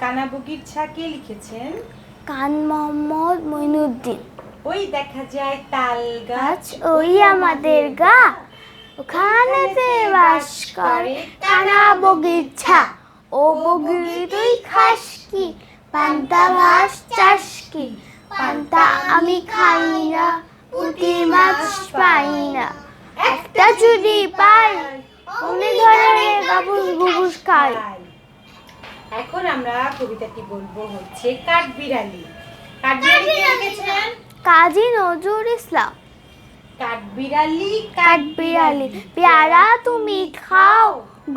কানাবগির ছা কে লিখেছেন কান মোহাম্মদ মইনুদ্দিন। ওই দেখা যায় তাল গাছ ওই আমাদের গা। ওখানেতে বাস করে কানা বগিচা ও বগি তুই খাস কি? পান্তা ঘাস চাষ কি? পান্তা আমি খাই না পুঁটি মাছ পাই না। একটা চুরি পাই অনেক ধরনের গাবুস গুবুস খাই। এখন আমরা কবিতাটি বলব হচ্ছে কাঠবিড়ালি। কাজী নজরুল ইসলাম। কাঠবিড়ালি কাঠবিড়ালি। পেয়ারা তুমি খাও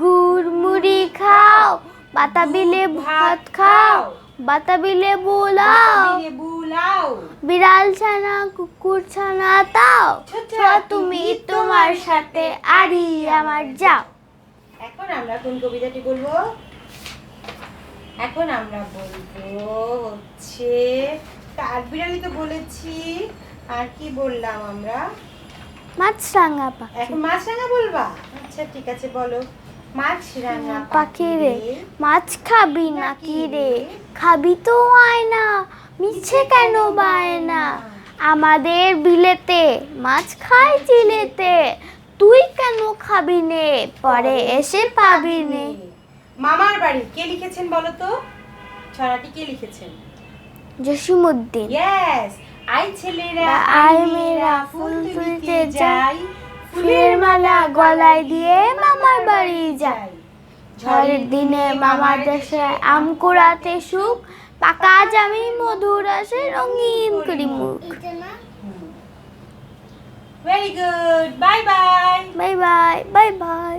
গুড় মুড়ি খাও বাতাবিলে ভাত খাও বাতাবিলে বোলাও। বিড়াল ছানা কুকুর ছানা তাও তুমি তোমার সাথে আরি আমার যাও। এখন আমরা কোন কবিতাটি বলব? এখন আমরা বলব হচ্ছে কাঠবিড়ালি তো বলেছি আর কি বললাম আমরা? মাছ রাঙা পাখি। এখন মাছরাঙা বলবা? আচ্ছা ঠিক আছে বলো। মাছরাঙা পাখি রে মাছ খাবি নাকি রে? খাবি তো আয় না মিছে কেন বায় না আমাদের বিলেতে মাছ খাই চিলেতে তুই কেন খাবি নে? পরে এসে পাবি নে। মামার বাড়ি। কে লিখেছেন বলো তো ছড়াটি কে লিখেছেন? জসিমুদ্দিন ইয়েস আই ছেলেরা আই মেয়েরা ফুল তুলতে যাই। ফুলের মালা গলায় দিয়ে মামার বাড়ি যাই। ঝড়ের দিনে মামার দেশে আম কুড়াতে সুখ পাকা জামি মধুর আসে রঙিন করি মুখ। Very good bye bye bye bye bye bye